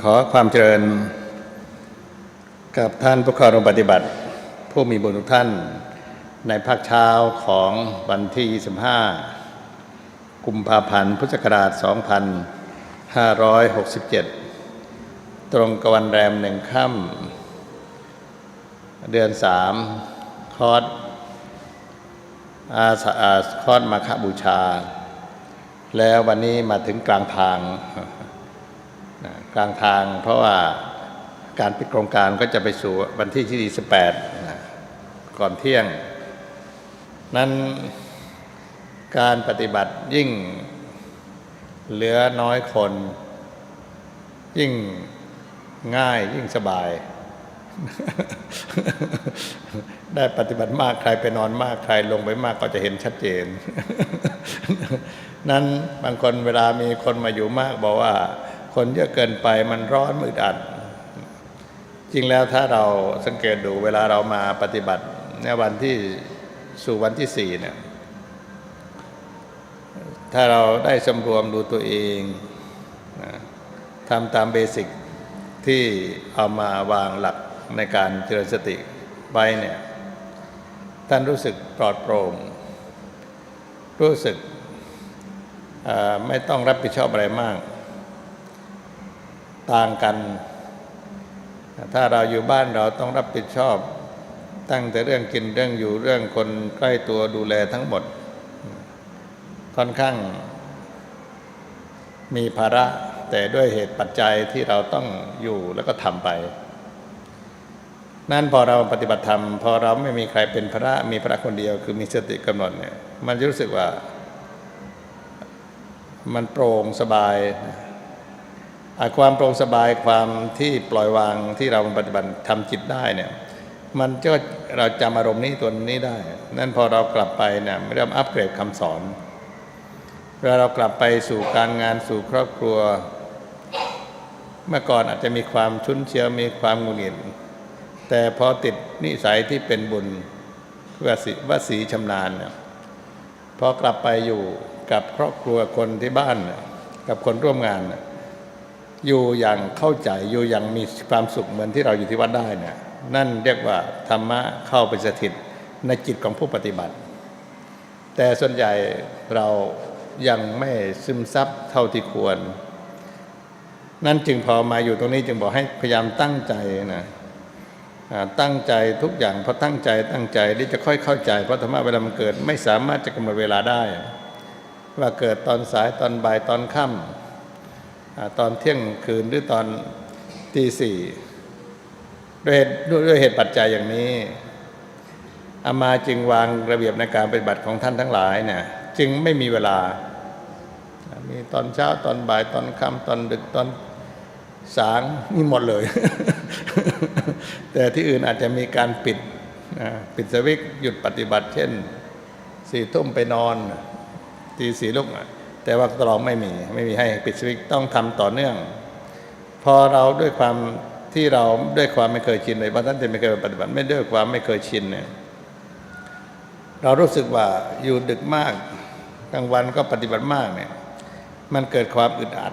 ขอความเจริญกับท่านผู้เข้าร่วมปฏิบัติ ผู้มีบุญทุกท่าน ในภาคเช้าของวันที่ 25 กุมภาพันธ์พุทธศักราช 2567 ตรงกับวันแรมหนึ่งค่ำเดือน 3 คอร์สอาสาคอร์สมาคบูชา แล้ววันนี้มาถึงกลางทาง กลางทาง เพราะว่าการปิดโครงการก็จะไปสู่วันที่ที่28นะก่อนเที่ยง นั้นการปฏิบัติยิ่งเหลือน้อยคน ยิ่งง่ายยิ่งสบาย ได้ปฏิบัติมากใครไปนอนมากใครลงไปมากก็จะเห็นชัดเจน นั้นบางคนเวลามีคนมาอยู่มากบอกว่า คนเยอะเกินไปมันร้อนมืดอัด จริงแล้วถ้าเราสังเกตดูเวลาเรามาปฏิบัติในวันที่สู่วันที่สี่เนี่ยถ้าเราได้สำรวมดูตัวเองนะทำตามเบสิกที่เอามาวางหลักในการเจริญสติไว้เนี่ยท่านรู้สึกปลอดโปร่ง รู้สึกไม่ต้องรับผิดชอบอะไรมาก ต่างกัน ถ้าเราอยู่บ้านเราต้องรับผิดชอบ ตั้งแต่เรื่องกินเรื่องอยู่เรื่องคนใกล้ตัวดูแลทั้งหมด ค่อนข้าง มีภาระแต่ด้วยเหตุปัจจัยที่เราต้องอยู่แล้วก็ทำไปนั่นพอเราปฏิบัติธรรมพอเราไม่มีใครเป็นพระมีพระคนเดียว คือมีสติกำหนดเนี่ย มันจะรู้สึกว่า มันโปร่งสบายอะ ความโปร่งสบายความที่ปล่อยวางที่เราปฏิบัติทำจิตได้เนี่ยมันก็เราจำอารมณ์นี้ตัวนี้ได้ นั่นพอเรากลับไปเนี่ยเริ่มอัปเกรดคำสอนเวลาเรากลับไปสู่การงานสู่ครอบครัว เมื่อก่อนอาจจะมีความชุนเชียวมีความงุดหงิดแต่พอติดนิสัยที่เป็นบุญวสีวสีชำนาญเนี่ยพอกลับไปอยู่กับครอบครัวคนที่บ้าน กับคนร่วมงานเนี่ย อยู่อย่างเข้าใจอยู่อย่างมีความสุขเหมือนที่เราอยู่ที่วัดได้เนี่ยนั่นเรียกว่าธรรมะเข้าไปสถิตในจิตของผู้ปฏิบัติ แต่ส่วนใหญ่เรายังไม่ซึมซับเท่าที่ควร นั่นจึงพอมาอยู่ตรงนี้จึงบอกให้พยายามตั้งใจนะตั้งใจทุกอย่างพอตั้งใจตั้งใจที่จะค่อยเข้าใจเพราะธรรมะเวลามันเกิด ไม่สามารถจะกำหนดเวลาได้ ว่าเกิดตอนสายตอนบ่ายตอนค่ำ ตอนเที่ยงคืนหรือตอนตีสี่ด้วยด้วยเหตุปัจจัยอย่างนี้อามาจึงวางระเบียบในการปฏิบัติของท่านทั้งหลายเนี่ยจึงไม่มีเวลา มีตอนเช้าตอนบ่ายตอนค่ำตอนดึกตอนสางมีหมดเลย แต่ที่อื่นอาจจะมีการปิดปิดสวิตช์หยุดปฏิบัติ เช่นสี่ทุ่มไปนอนตีสี่ลุกอะ แต่ว่าตลองไม่มีไม่มีให้ปิดสวิตช์ต้องทำต่อเนื่อง พอเราด้วยความที่เราด้วยความไม่เคยชินเลยบางท่านจะไม่เคยปฏิบัติไม่ด้วยความไม่เคยชินเนี่ยเรารู้สึกว่าอยู่ดึกมากกลางวันก็ปฏิบัติมากเนี่ยมันเกิดความอึดอัด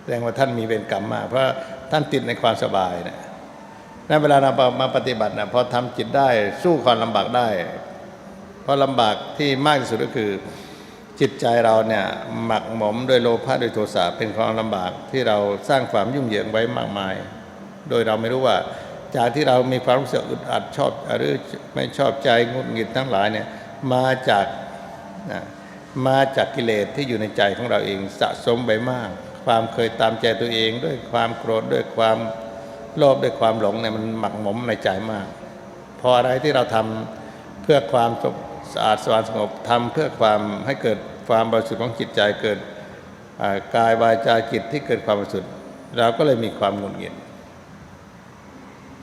แสดงว่าท่านมีเวรกรรมมาก เพราะท่านติดในความสบายเนี่ยนั่นเวลาเรามาปฏิบัตินะพอทำจิตได้สู้ความลำบากได้ เพราะลำบากที่มากที่สุดก็คือ จิตใจเราเนี่ยหมักหมมด้วยโลภะด้วยโทสะเป็นความลำบากที่เราสร้างความยุ่งเหยิงไว้มากมาย โดยเราไม่รู้ว่า จากที่เรามีความรู้สึกอึดอัดชอบหรือไม่ชอบใจงุดหงิดทั้งหลายเนี่ยมาจากมาจากกิเลสที่อยู่ในใจของเราเองสะสมไปมาก ความเคยตามใจตัวเอง ด้วยความโกรธด้วยความโลภด้วยความหลงเนี่ยมันหมักหมมในใจมาก พออะไรที่เราทำเพื่อความ สะอาดสว่างสงบทำเพื่อความให้เกิดความบริสุทธิ์ของจิตใจเกิดกายวาจาจิตที่เกิดความบริสุทธิ์เราก็เลยมีความหงุดหงิด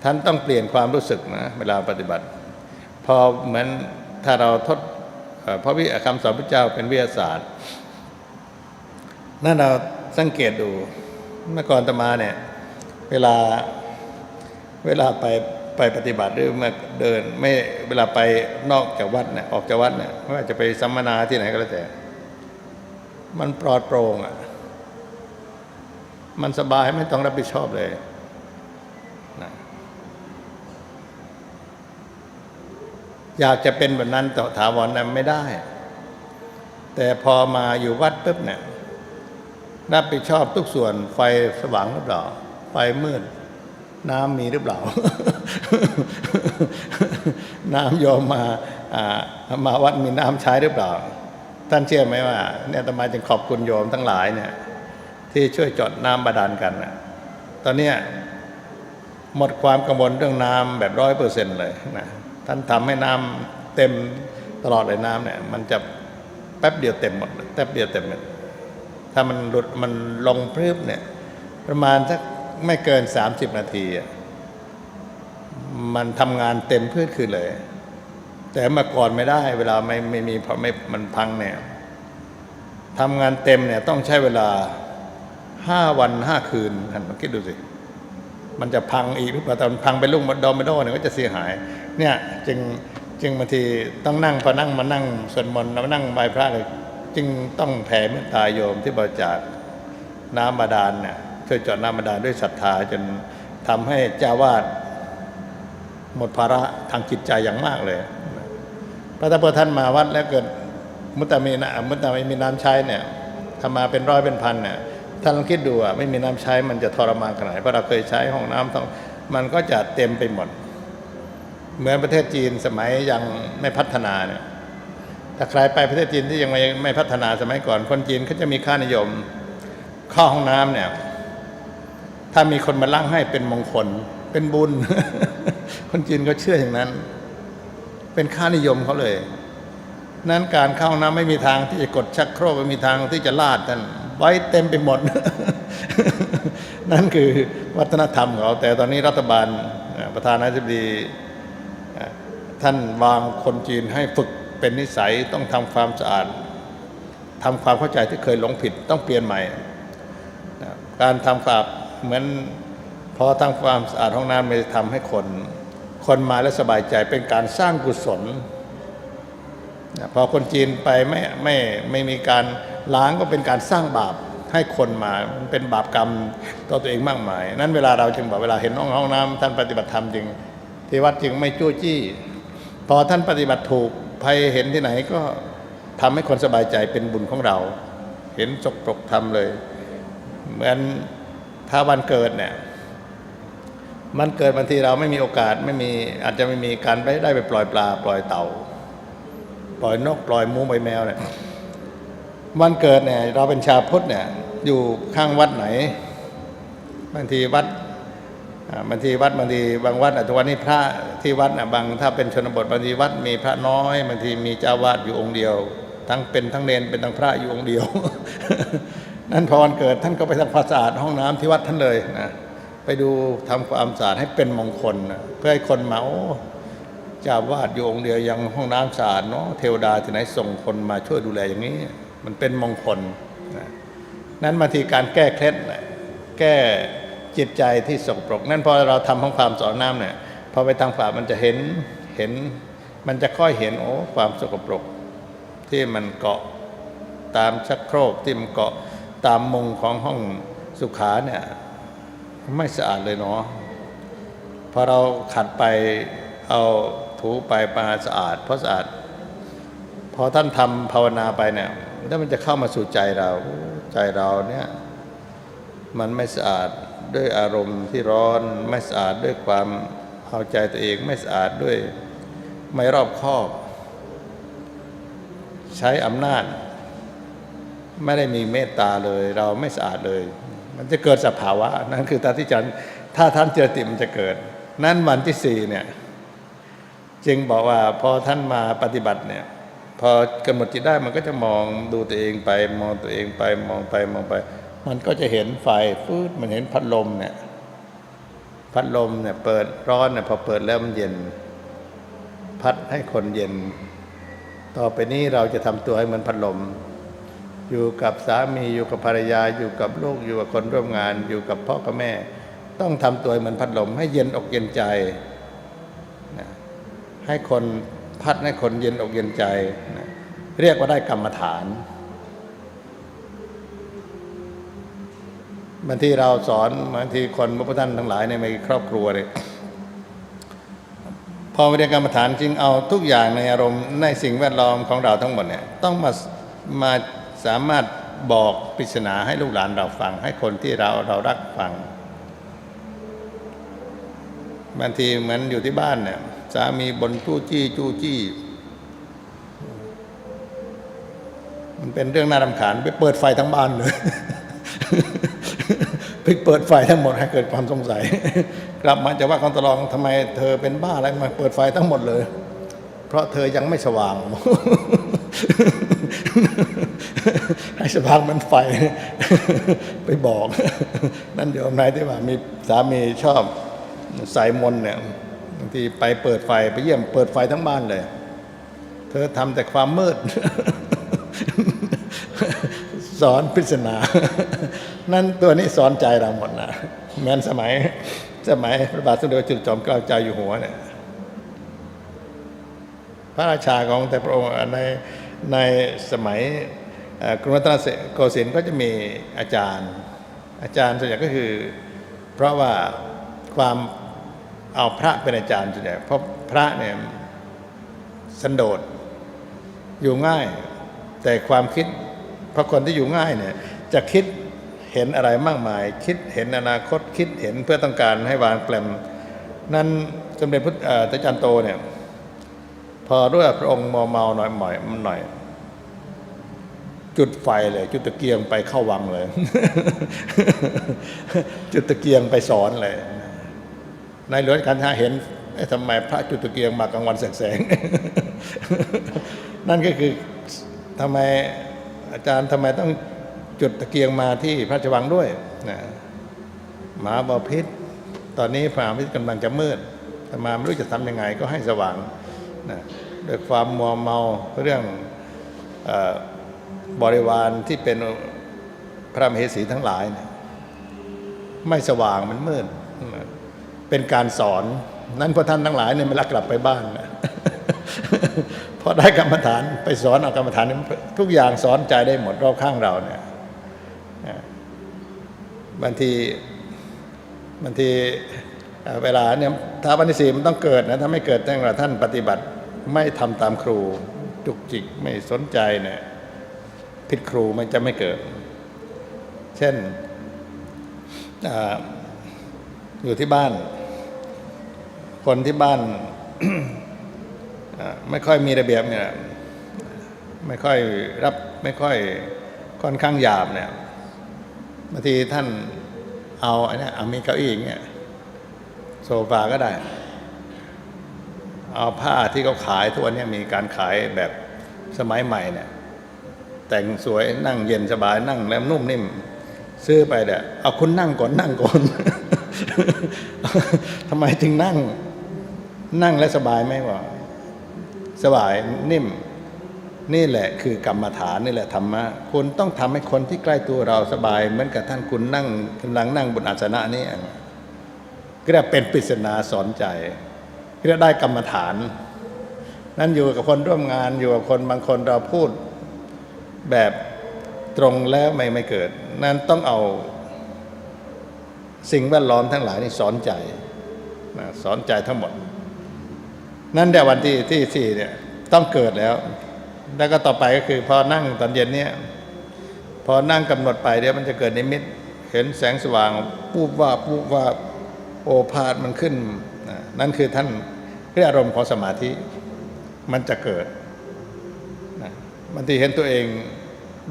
ท่านต้องเปลี่ยนความรู้สึกนะเวลาปฏิบัติ พอเหมือนถ้าเราทดเพราะวิคำสอนพระเจ้าเป็นวิทยาศาสตร์นั่นเราสังเกตดูเมื่อก่อนตมาเนี่ย เวลาเวลาไป ไปปฏิบัติหรือมาเดิน ไม่เวลาไปนอกจากวัดเนี่ยออกจากวัดเนี่ยไม่ว่าจะไปสัมมนาที่ไหนก็แล้วแต่ มันปลอดโปร่งอะมันสบายไม่ต้องรับผิดชอบเลยนะอยากจะเป็นแบบนั้นต่อถาวรนั้นไม่ได้ แต่พอมาอยู่วัดปุ๊บเนี่ยรับผิดชอบทุกส่วนไฟสว่างหรือเปล่าไฟมืด น้ำมีหรือเปล่า น้ำโยมมาอ่ามาวัดมีน้ำใช้หรือเปล่า ท่านเชื่อไหมว่าเนี่ยตมาจึงขอบคุณโยมทั้งหลายเนี่ย ที่ช่วยจดน้ำบาดาลกันนะตอนเนี้ยหมดความกังวลเรื่องน้ำแบบร้อยเปอร์เซ็นต์เลยนะท่านทำให้น้ำเต็มตลอดเลยน้ำเนี่ย มันจะแป๊บเดียวเต็มหมดแป๊บเดียวเต็มหมดถ้ามันหลุดมันลงพรึบเนี่ย ประมาณสัก ไม่เกิน30นาที มันทำงานเต็มพืชคือเลย แต่เมื่อก่อนไม่ได้ เวลาไม่ไม่มีพอไม่มันพังเนี่ยทำงานเต็มเนี่ยต้องใช้เวลาห้าวันห้าคืนท่านลองคิดดูสิ มันจะพังอีกหรือเปล่าต่มันพังไปลูกดอมไม่โดเนี่ยก็จะเสียหาย เนี่ย จึงจึงบางทีต้องนั่งพอนั่งมานั่งสวดมนต์มานั่งไหว้พระเลย จึงต้องแผ่เมตตาโยมที่บริจาคน้ำบาดาลเนี่ย ช่วยจอดน้ำบาดาลด้วยศรัทธาจนทำให้เจ้าวาดหมดภาระทางจิตใจอย่างมากเลย พระตาพอท่านมาวัดแล้วเกิดมุตตามีนะมุตตาไม่มีน้ำใช้เนี่ยทำมาเป็นร้อยเป็นพันเนี่ยท่านลองคิดดูอะไม่มีน้ำใช้มันจะทรมานขนาดไหนเพราะเราเคยใช้ห้องน้ำต้องมันก็จะเต็มไปหมด เหมือนประเทศจีนสมัยยังไม่พัฒนาเนี่ยถ้าใครไปประเทศจีนที่ยังไม่ไม่พัฒนาสมัยก่อน คนจีนเขาจะมีค่านิยมเข้าห้องน้ำเนี่ย ถ้ามีคนมาล้างให้เป็นมงคล เป็นบุญ คนจีนก็เชื่ออย่างนั้น เป็นค่านิยมเขาเลย นั้นการเข้าน้ำไม่มีทางที่จะกดชักโครกไม่มีทางที่จะลาดท่นไว้เต็มไปหมด นั่นคือวัฒนธรรมของเขา แต่ตอนนี้รัฐบาลประธานาธิบดีท่านวางคนจีนให้ฝึกเป็นนิสัยต้องทำความสะอาดทำความเข้าใจที่เคยหลงผิดต้องเปลี่ยนใหม่ การทำความ เหมือนพอทำความสะอาดห้องน้ำมันจะทำให้คน คนมาแล้วสบายใจเป็นการสร้างกุศลพอคนจีนไปไม่ไม่ไม่มีการล้างก็เป็นการสร้างบาปให้คนมามันเป็นบาปกรรมต่อตัวเองมากมาย นั้นเวลาเราจึงบอกเวลาเห็นห้องห้องน้ำท่านปฏิบัติธรรมจริงที่วัดจึงไม่จู้จี้ พอท่านปฏิบัติถูกภัยเห็นที่ไหนก็ทำให้คนสบายใจเป็นบุญของเรา เห็นสกปรกทำเลยเหมือน ถ้าวันเกิดเนี่ยมันเกิดบางทีเราไม่มีโอกาสไม่มีอาจจะไม่มีการไปได้ไปปล่อยปลา ปล่อยเต่า ปล่อยนกปล่อยมูปล่อยแมวเนี่ยวันเกิดเนี่ยเราเป็นชาวพุทธเนี่ยอยู่ข้างวัดไหน บางทีวัดบางทีวัดบางทีบางวัดอะทุกวันนี้พระที่วัดอะบางถ้าเป็นชนบทบางทีวัดมีพระน้อยบางทีมีเจ้าวาดอยู่องค์เดียว ทั้งเป็นทั้งเนนเป็นทั้งพระอยู่องค์เดียว นั่นพอวันเกิดท่านก็ไปทำความสะอาดห้องน้ำที่วัดท่านเลยนะไปดูทำความสะอาดให้เป็นมงคลนะเพื่อให้คนมาโอ้เจ้าวาดอยู่องค์เดียวยังห้องน้ำสะอาดเนาะเทวดาที่ไหนส่งคนมาช่วยดูแลอย่างนี้ มันเป็นมงคลนะนั้นบาทีการแก้เคล็ดน่ะแก้จิตใจที่สกปรกนั่นพอเราทำห้องความสะอาดน้ำเนี่ยพอไปทางฝ่ามันจะเห็นเห็น มันจะค่อยเห็นโอ้ความสกปรกที่มันเกาะตามชักโครกที่มันเกาะ ตามมุงของห้องสุขาเนี่ยไม่สะอาดเลยเนาะพอเราขัดไปเอาถูไปมาสะอาด เพราะสะอาด พอท่านทำภาวนาไปเนี่ยแล้วมันจะเข้ามาสู่ใจเราใจเราเนี่ยมันไม่สะอาดด้วยอารมณ์ที่ร้อนไม่สะอาดด้วยความเอาใจตัวเองไม่สะอาดด้วยไม่รอบคอบ ใช้อำนาจ ไม่ได้มีเมตตาเลย เราไม่สะอาดเลย มันจะเกิดสภาวะ นั่นคือตาที่จันถ้าท่านเจอติมันจะเกิด นั่นวันที่สี่เนี่ยจึงบอกว่าพอท่านมาปฏิบัติเนี่ย พอกำหนดจิตได้มันก็จะมองดูตัวเองไป มองตัวเองไปมองไปมองไป มันก็จะเห็นไฟฟืดมันเห็นพัดลมเนี่ยพัดลมเนี่ยเปิดร้อนเนี่ยพอเปิดแล้วมันเย็น พัดให้คนเย็น ต่อไปนี้เราจะทำตัวให้เหมือนพัดลม อยู่กับสามีอยู่กับภรรยาอยู่กับลูกอยู่กับคนร่วมงาน อยู่กับพ่อกับแม่ ต้องทำตัวเหมือนพัดลมให้เย็นอกเย็นใจนะให้คนพัดให้คนเย็นอกเย็นใจนะเรียกว่าได้กรรมฐานบางทีเราสอนบางทีคนพระท่านทั้งหลายในครอบครัวเลยพอเรียนกรรมฐานจริงเอาทุกอย่างในอารมณ์ในสิ่งแวดล้อมของเราทั้งหมดเนี่ยต้องมามา สามารถบอกปริศนาให้ลูกหลานเราฟัง ให้คนที่เราเรารักฟังบางทีเหมือนอยู่ที่บ้านเนี่ยสามีบนจู้จี้จู้จี้ มันเป็นเรื่องน่ารำคาญไปเปิดไฟทั้งบ้านเลยไปเปิดไฟทั้งหมดให้เกิดความสงสัย กลับมาจะว่าคอนตลองทำไมเธอเป็นบ้าอะไรมาเปิดไฟทั้งหมดเลย เพราะเธอยังไม่สว่าง ให้สว่ามันไฟไปบอก นั่นโยมนายที่ว่ามีสามีชอบสายมนเนี่ยบางทีไปเปิดไฟไปเยี่ยมเปิดไฟทั้งบ้านเลย เธอทำแต่ความมืด สอนปริศนา นั่นตัวนี้สอนใจเราหมดนะเหมือนสมัย สมัยพระบาทสมเด็จพระจุลจอมเกล้าเจ้าอยู่หัวเนี่ยพระราชาของแต่พระองค์ในในสมัย กรุงรัตนโกสินทร์ก็จะมีอาจารย์ อาจารย์ส่วนใหญ่ก็คือ เพราะว่าความเอาพระเป็นอาจารย์ส่วนใหญ่เพราะพระเนี่ยสันโดษอยู่ง่าย แต่ความคิดพระคนที่อยู่ง่ายเนี่ยจะคิดเห็นอะไรมากมาย คิดเห็นอนาคตคิดเห็นเพื่อต้องการให้วางแปลนนั้นสมเด็จพระอ่อพระจันทร์โตเนี่ยพอรู้ว่าพระองค์มอเมาหน่อยหน่อยมันหน่อย จุดไฟเลย จุดตะเกียงไปเข้าวังเลย จุดตะเกียงไปสอนเลย ในหลวงรัชการท่าเห็นทำไมพระจุดตะเกียงมากลางวันแสงๆนั่นก็คือทำไมอาจารย์ทำไมต้องจุดตะเกียงมาที่พระราชวังด้วยนะหมาบอพิษตอนนี้พระมหาพิษกำลังจะมืดแต่มาไม่รู้จะทำยังไงก็ให้สว่างนะด้วยความมัวเมาเรื่องอ บริวารที่เป็นพระมเหสีทั้งหลายเนี่ยไม่สว่างมันมืดเป็นการสอน นั้นพระท่านทั้งหลายเนี่ยไม่รักกลับไปบ้านนะพอได้กรรมฐานไปสอนเอากรรมฐานทุกอย่างสอนใจได้หมดรอบข้างเราเนี่ยบางทีบางทีเวลาเนี่ยท้าวันที่สี่มันต้องเกิดนะถ้าไม่เกิดตั้งแต่ท่านปฏิบัติไม่ทำตามครูจุกจิกไม่สนใจเนี่ย ผิดครูมันจะไม่เกิด เช่นออยู่ที่บ้าน คนที่บ้านไม่ค่อยมีระเบียบเนี่ยไม่ค่อยรับไม่ค่อยค่อนข้างหยาบเนี่ยบางทีท่านเอาอันเนี้ยเอามีเก้าอี้อย่างเงี้ยโซฟาก็ได้ เอาผ้าที่เขาขายทุกวันนี้มีการขายแบบสมัยใหม่เนี่ย แต่งสวยนั่งเย็นสบายนั่งแล้วนุ่มนิ่ม ซื้อไปเดี๋ยเอาคุณนั่งก่อนนั่งก่อนทำไมจึงนั่ง นั่งแล้วสบายไหมวะสบายนิ่ม นี่แหละคือกรรมฐานนี่แหละธรรมะคุณต้องทำให้คนที่ใกล้ตัวเราสบาย เหมือนกับท่านคุณนั่งกำลังนั่งบนอาสนะนี้ก็ได้เป็นปริศนาสอนใจก็ได้กรรมฐาน นั่นอยู่กับคนร่วมงานอยู่กับคนบางคนเราพูด แบบตรงแล้วไม่ไม่เกิด นั้นต้องเอาสิ่งแวดล้อมทั้งหลายนี่สอนใจนะสอนใจทั้งหมด นั่นแต่วันที่ที่สี่เนี่ยต้องเกิดแล้ว แล้วก็ต่อไปก็คือพอนั่งตอนเย็นเนี่ยพอนั่งกำหนดไปเดี๋ยวมันจะเกิดนิมิต เห็นแสงสว่างปูบว่าบปูบว่าโอภาษมันขึ้น นั่นคือท่านเรียกอารมณ์ของสมาธิมันจะเกิด บางทีเห็นตัวเอง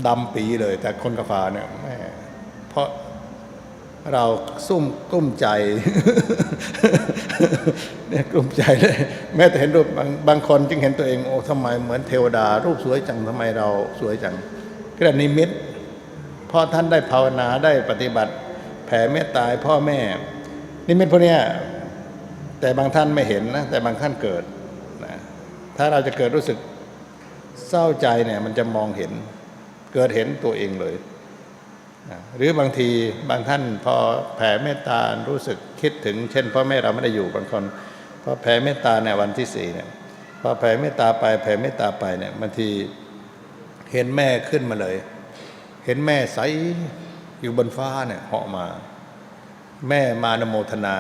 ดำปีเลย แต่คนกาฟ้าเนี่ยแม่เพราะเราซุ่มกลุ้มใจเนี่ยกลุ้มใจเลยแม้แต่เห็นรูปบางบางคนจึงเห็นตัวเองโอ้ทำไมเหมือนเทวดา รูปสวยจังทำไมเราสวยจังก็ได้นิมิตเพราะท่านได้ภาวนาได้ปฏิบัติ แผ่เมตตาพ่อแม่ นิมิตพวกเนี้ยแต่บางท่านไม่เห็นนะแต่บางท่านเกิดนะถ้าเราจะเกิดรู้สึก เศร้าใจเนี่ยมันจะมองเห็นเกิดเห็นตัวเองเลย หรือบางทีบางท่านพอแผ่เมตตารู้สึกคิดถึง เช่นพ่อแม่เราไม่ได้อยู่บางคนพอแผ่เมตตาเนี่ยวันที่สี่เนี่ยพอแผ่เมตตาไปแผ่เมตตาไปเนี่ยบางทีเห็นแม่ขึ้นมาเลย เห็นแม่ใสอยู่บนฟ้าเนี่ยเหาะมา แม่มานโมทนา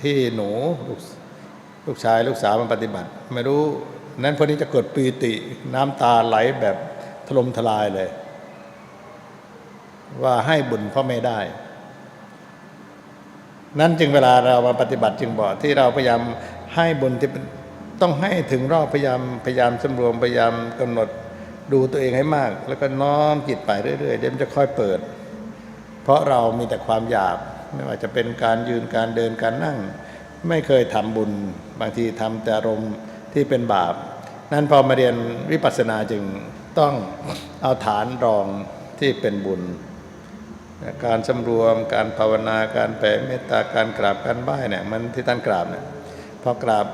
ที่หนูลูกชายลูกสาวมันปฏิบัติ ไม่รู้ นั้นพอนี้จะเกิดปีติน้ำตาไหลแบบถล่มทลายเลย ว่าให้บุญพ่อแม่ได้ นั้นจึงเวลาเรามาปฏิบัติจึงบอกที่เราพยายามให้บุญที่ต้องให้ถึงรอบพยายามพยายามสำรวมพยายามกำหนดดูตัวเองให้มาก แล้วก็น้อมจิตไปเรื่อยๆเดี๋ยวมันจะค่อยเปิด เพราะเรามีแต่ความอยากไม่ว่าจะเป็นการยืนการเดินการนั่ง ไม่เคยทำบุญ บางทีทำแต่อารมณ์ที่เป็นบาป นั้นพอมาเรียนวิปัสสนาจึงต้องเอาฐานรองที่เป็นบุญ การสำรวมการภาวนาการแผ่เมตตาการกราบการไหว้เนี่ยมันที่ท่านกราบเนี่ยพอกราบ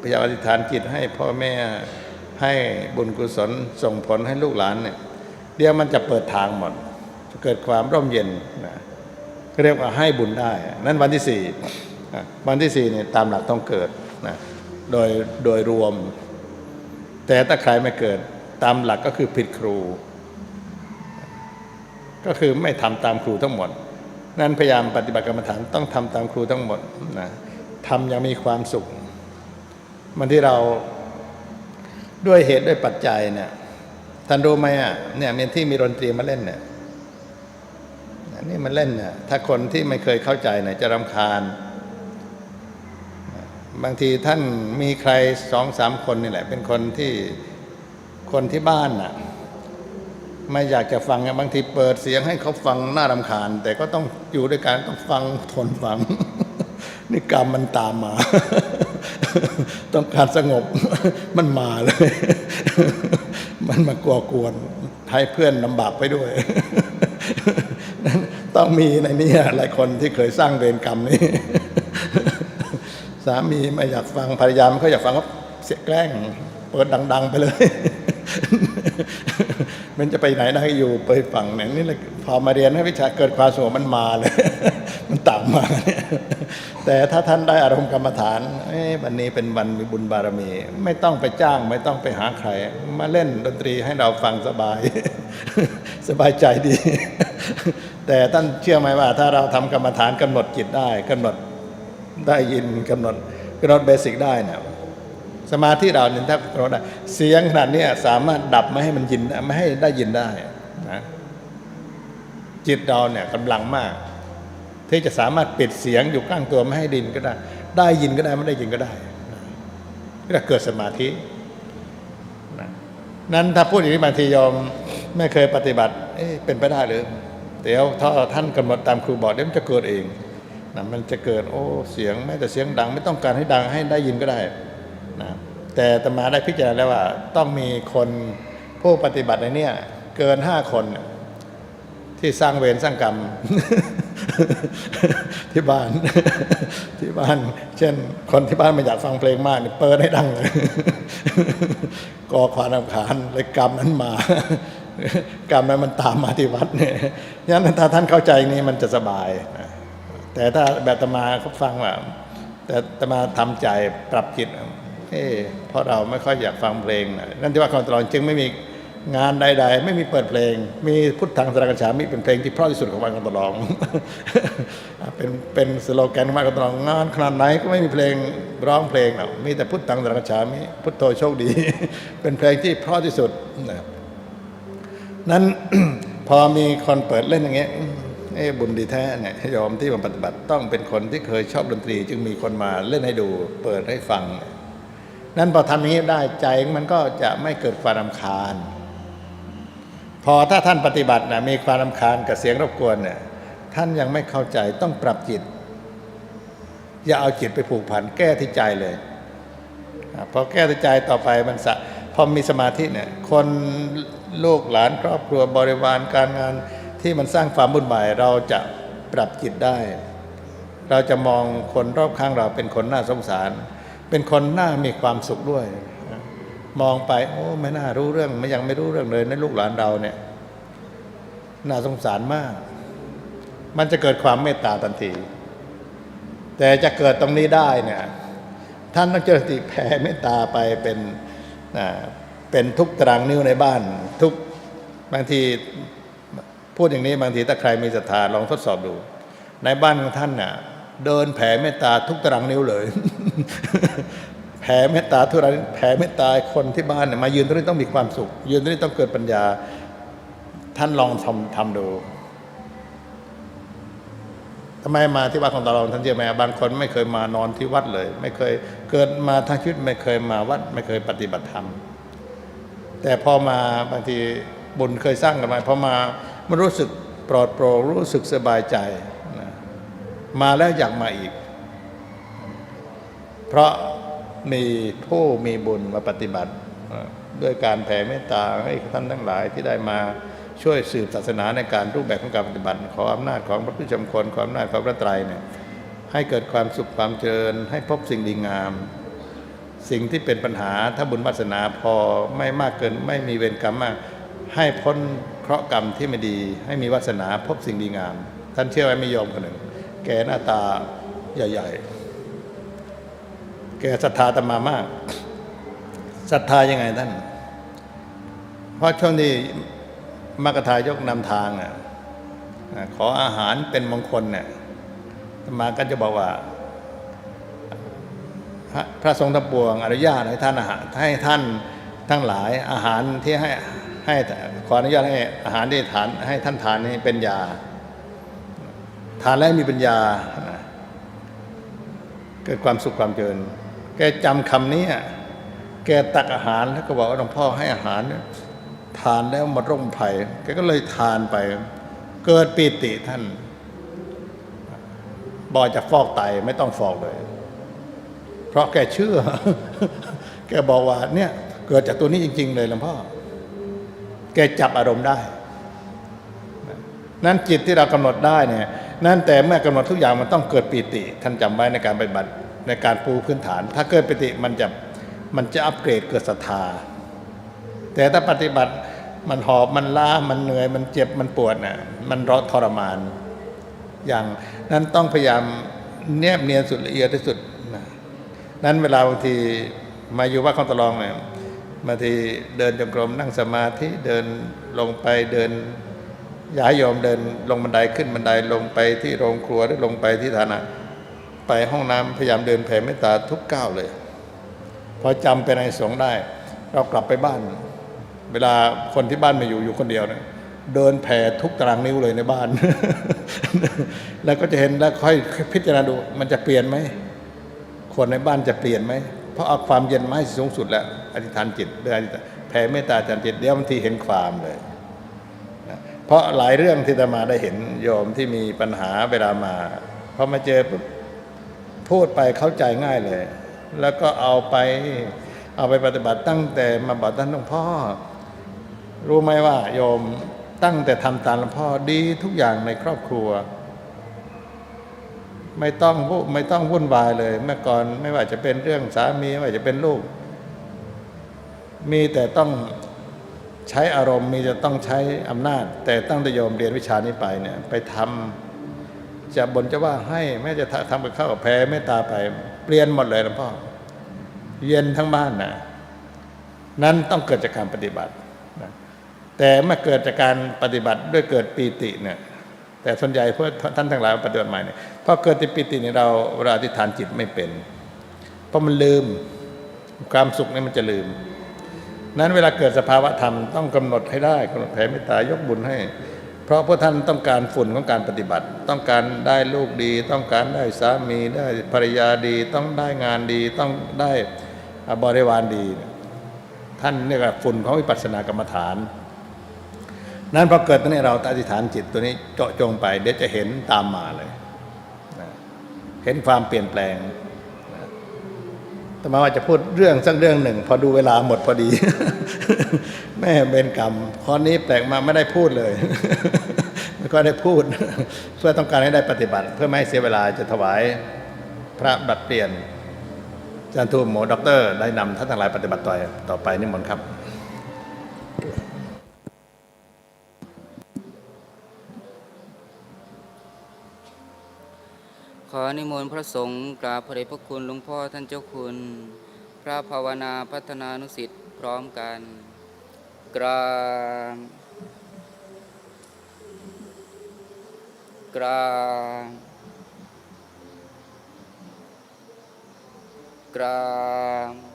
พยายามอธิษฐานจิตให้พ่อแม่ให้บุญกุศลส่งผลให้ลูกหลานเนี่ยเดี๋ยวมันจะเปิดทางหมดจะเกิดความร่มเย็นนะเรียกว่าให้บุญได้ นั่นวันที่สี่วันที่สี่เนี่ยตามหลักต้องเกิดนะโดยโดยรวม แต่ถ้าใครไม่เกิดตามหลักก็คือผิดครู ก็คือไม่ทำตามครูทั้งหมด นั้นพยายามปฏิบัติกรรมฐานต้องทำตามครูทั้งหมดนะทำอยังมีความสุข มันที่เราด้วยเหตุด้วยปัจจัยเนี่ยท่านรู้ไหมอะเนี่ยมีที่มีดนตรีมาเล่นเนี่ยนี่มันเล่นเนี่ยถ้าคนที่ไม่เคยเข้าใจเนี่ยจะรำคาญ บางทีท่านมีใครสองสามคนนี่แหละ เป็นคนที่คนที่บ้านน่ะไม่อยากจะฟังบางทีเปิดเสียงให้เขาฟังน่ารำคาญ แต่ก็ต้องอยู่ด้วยกันต้องฟังทนฟัง นี่กรรมมันตามมา ต้องการสงบมันมาเลย มันมากลัวกวนให้เพื่อนลำบากไปด้วยต้องมีในนี้หลายคนที่เคยสร้างเวรกรรมนี้ามีไม่อยากฟังภรรยาไม่ค่อยอยากฟังก็เสียแกล้ง เปิดดัง ๆ ไปเลย มันจะไปไหนได้อยู่ไปฟังเนี่ยนี่แหละพอมาเรียนให้วิชาเกิดความสงบมันมาเลย มันตามมาเนี่ยแต่ถ้าท่านได้อารมณ์กรรมฐานวันนี้เป็นวันมีบุญบารมี ไม่ต้องไปจ้าง ไม่ต้องไปหาใคร มาเล่นดนตรีให้เราฟังสบาย สบายใจดี แต่ท่านเชื่อไหมว่า ถ้าเราทำกรรมฐานกำหนดจิตได้กำหนด ได้ยินกำหนดกำหนดเบสิกได้เนี่ยสมาธิเราเนี่ยถ้ากำหนดได้เสียงขนาดนี้สามารถดับไม่ให้มันยินไม่ให้ได้ยินได้นะจิตเราเนี่ยกำลังมาก ที่จะสามารถปิดเสียงอยู่ข้างตัวไม่ให้ดินก็ได้ ได้ยินก็ได้ไม่ได้ยินก็ได้นะนี่แหละเกิดสมาธินั้นถ้าพูดอย่างนี้บางทียอมไม่เคยปฏิบัติเอ๊ะเป็นไปได้หรือเดี๋ยวถ้าท่านกำหนดตามครูบอกเดี๋ยวมันจะเกิดเอง นะมันจะเกิดโอ้เสียงแม้แต่เสียงดัง ไม่ต้องการให้ดังให้ได้ยินก็ได้นะแต่ตมาได้พิจารณาแล้วว่า ต้องมีคนผู้ปฏิบัติในเนี้เกินห้าคน ที่สร้างเวรสร้างกรรม ที่บ้าน ที่บ้าน เช่น คนที่บ้านไม่อยากฟังเพลงมากเนี่ยเปิดให้ดังเลยก่อความรำคาญเลยกรรมนั้นมากรรมนั้นมันตามมาที่วัดเนี่ยงั้นถ้าท่านเข้าใจนี้มันจะสบายนะ แต่ถ้าแบบตมาเขาฟังว่าแต่ตมาทำใจปรับจิตเอ้เพราะเราไม่ค่อยอยากฟังเพลงนะนั่นที่ว่าคอนตลอนจึงไม่มีงานใด ๆ ไม่มีเปิดเพลง มีพุทธังสรกัญชามิเป็นเพลงที่เพราะที่สุดของวันคอนตลอง เป็นเป็นสโลแกนของวันคอนตลองงานขนาดไหนก็ไม่มีเพลงร้องเพลงหรอกมีแต่พุทธังสรกัญชามิพุทโธโชคดี เป็นเพลงที่เพราะที่สุดนะนั้นพอมีคนเปิดเล่นอย่างเงี้ย เอ้บุญดีแท้เนี่ยโยมที่มาปฏิบัติต้องเป็นคนที่เคยชอบดนตรี จึงมีคนมาเล่นให้ดูเปิดให้ฟัง นั้นพอทำอย่างนี้ได้ใจมันก็จะไม่เกิดความรำคาญ พอถ้าท่านปฏิบัตินะมีความรำคาญกับเสียงรบกวนเนี่ยท่านยังไม่เข้าใจต้องปรับจิต อย่าเอาจิตไปผูกพันแก้ที่ใจเลยพอแก้ที่ใจต่อไปมันสะพอมีสมาธิเนี่ยคนลูกหลานครอบครัวบริวารการงาน ที่มันสร้างความบุญหมายเราจะปรับจิตได้ เราจะมองคนรอบข้างเราเป็นคนน่าสงสาร เป็นคนน่ามีความสุขด้วย มองไปโอ้ไม่น่ารู้เรื่องไม่ยังไม่รู้เรื่องเลยในะลูกหลานเราเนี่ยน่าสงสารมาก มันจะเกิดความเมตตาทันที แต่จะเกิดตรงนี้ได้เนี่ยท่านต้องเจริญสติแผ่เมตตาไปเป็นเป็นทุกตารางนิ้วในบ้าน ทุกบางที พูดอย่างนี้บางทีถ้าใครมีศรัทธาลองทดสอบดู ในบ้านของท่านน่ะ เดินแผ่เมตตาทุกตารางนิ้วเลย แผ่เมตตาทุกตารางแผ่เมตตาคนที่บ้านเนี่ยมายืนตรงนี้ต้องมีความสุข ยืนตรงนี้ต้องเกิดปัญญา ท่านลองทำทำดูทำไมมาที่วัดของตาลองท่านเชื่อไหมบางคนไม่เคยมานอนที่วัดเลย ไม่เคยเกิดมาทั้งชีวิตไม่เคยมาวัด ไม่เคยปฏิบัติธรรมแต่พอมาบางทีบุญเคยสร้างกันมาพอมา มันรู้สึกปลอดโปร่งรู้สึกสบายใจนะมาแล้วอยากมาอีก เพราะมีผู้มีบุญมาปฏิบัติ ด้วยการแผ่เมตตาให้ท่านทั้งหลายที่ได้มาช่วยสืบศาสนาในการรูปแบบของการปฏิบัติขออำนาจของพระพุทธเจ้าคนขออำนาจของพระไตรเนี่ยให้เกิดความสุขความเจริญ ให้พบสิ่งดีงาม สิ่งที่เป็นปัญหาถ้าบุญวาสนาพอไม่มากเกินไม่มีเวรกรรมมาก ให้พ้น เคราะห์กรรมที่ไม่ดี ให้มีวาสนาพบสิ่งดีงาม ท่านเชื่อไหมมีโยมคนหนึ่ง แกหน้าตาใหญ่ ๆ แกศรัทธาตมามากศรัทธายังไงท่าน เพราะช่วงที่มรรคทายกนำทางอะอะขออาหารเป็นมงคลเนี่ยตมาก็จะบอกว่าพระทรงทั้งปวงอนุญาตให้ท่านอาหารให้ท่านทั้งหลายอาหารที่ให้ให้ ขออนุญาตให้อาหารที่ทานให้ท่านทานนี่เป็นยา ทานแล้วมีปัญญา เกิดความสุขความเจริญ แกจำคำนี้อะแกตักอาหารแล้วก็บอกว่าหลวงพ่อให้อาหาร ทานแล้วมดร่มไผ่แกก็เลยทานไป เกิดปีติท่านบอกจะฟอกไตไม่ต้องฟอกเลย เพราะแกเชื่อ แกบอกว่าเนี่ย เกิดจากตัวนี้จริง ๆ เลยหลวงพ่อ กจับอารมณ์ได้ นั้นจิตที่เรากำหนดได้เนี่ยนั่นแต่เมื่อกำหนดทุกอย่างมันต้องเกิดปีติ ท่านจำไว้ในการปฏิบัติในการปูพื้นฐาน ถ้าเกิดปีติมันจะมันจะอัปเกรดเกิดศรัทธา แต่ถ้าปฏิบัติมันหอบมันล้ามันเหนื่อย มันเจ็บมันปวดน่ะมันร้อนทรมาน อย่างนั้นต้องพยายามแนบเนียนสุดละเอียดที่สุดนะนั้นเวลาบางทีมาอยู่วัดของตะลองเนี่ย บางทีเดินจงกรมนั่งสมาธิเดินลงไปเดินย้ายโยมเดินลงบันไดขึ้นบันไดลงไปที่โรงครัวหรือลงไปที่ฐานะไปห้องน้ำพยายามเดินแผ่เมตตาทุกก้าวเลย พอจำเป็นในสงฆ์ได้ เรากลับไปบ้าน เวลาคนที่บ้านไมาอยู่อยู่คนเดียวเนี่ยเดินแผ่ทุกตารางนิ้วเลยในบ้าน แล้วก็จะเห็นแล้วค่อยพิจารณาดูมันจะเปลี่ยนไหมคนในบ้านจะเปลี่ยนไหม เพราะเอาความเย็นมาให้สูงสุดแล้วอธิษฐานจิตด้วยอธินแผ่เมตตาจารจิตเดี๋ยวบางทีเห็นความเลยนะเพราะหลายเรื่องที่ตมาได้เห็นโยมที่มีปัญหาเวลามาพอมาเจอปุ๊บพูดไปเข้าใจง่ายเลย แล้วก็เอาไปเอาไปปฏิบัติตั้งแต่มาบอกท่านหลวงพ่อ รู้ไหมว่าโยมตั้งแต่ทำตามหลวงพ่อดีทุกอย่างในครอบครัว ไม่ต้องไม่ต้องวุ่นวายเลย เมื่อก่อนไม่ว่าจะเป็นเรื่องสามีไม่ว่าจะเป็นลูก มีแต่ต้องใช้อารมณ์มีจะต้องใช้อำนาจ แต่ตั้งแต่โยมเรียนวิชานี้ไปเนี่ยไปทำจะบนจะว่าให้แม่จะทำกับข้าวกับแพ้เมตตาไป เปลี่ยนหมดเลยหลวงพ่อเย็นทั้งบ้านนะนั้นต้องเกิดจากการปฏิบัตินะแต่เมื่อเกิดจากการปฏิบัติด้วยเกิดปีติเนี่ยแต่ส่วนใหญ่เพื่อท่านทั้งหลายปฏิบัติใหม่เนี่ย พอเกิดที่ปีติเนี่ยเราเราอธิษฐานจิตไม่เป็น เพราะมันลืมความสุขนี่มันจะลืม นั้นเวลาเกิดสภาวะธรรมต้องกำหนดให้ได้กำหนดแผ่เมตตายกบุญให้ เพราะพวกท่านต้องการฝุ่นของการปฏิบัติ ต้องการได้ลูกดี ต้องการได้สามีได้ภรรยาดี ต้องได้งานดีต้องได้บริวารดี ท่านเรียกว่าฝุ่นของวิปัสสนากรรมฐาน นั้นพอเกิดตรงนี้เราอธิษฐานจิตตัวนี้เจาะจงไปเดี๋ยวจะเห็นตามมาเลย เห็นความเปลี่ยนแปลงแต่มาว่าจะพูดเรื่องสักเรื่องหนึ่ง พอดูเวลาหมดพอดี แม่เบนกรรมข้อนี้แปลกมาไม่ได้พูดเลย ไม่ก็ได้พูด เพื่อต้องการให้ได้ปฏิบัติ เพื่อไม่ให้เสียเวลาจะถวายพระบัตรเปลี่ยนอาจารย์ทูหมอด็อกเตอร์ได้นำท่านทั้งหลายปฏิบัติต่อต่อไปนิมนต์ครับ อนิมนต์พระสงฆ์กราบพระเดชพระคุณหลวงพ่อท่านเจ้าคุณ พระภาวนาพัฒนานุสิทธิ์พร้อมกัน กราบกราบกราบ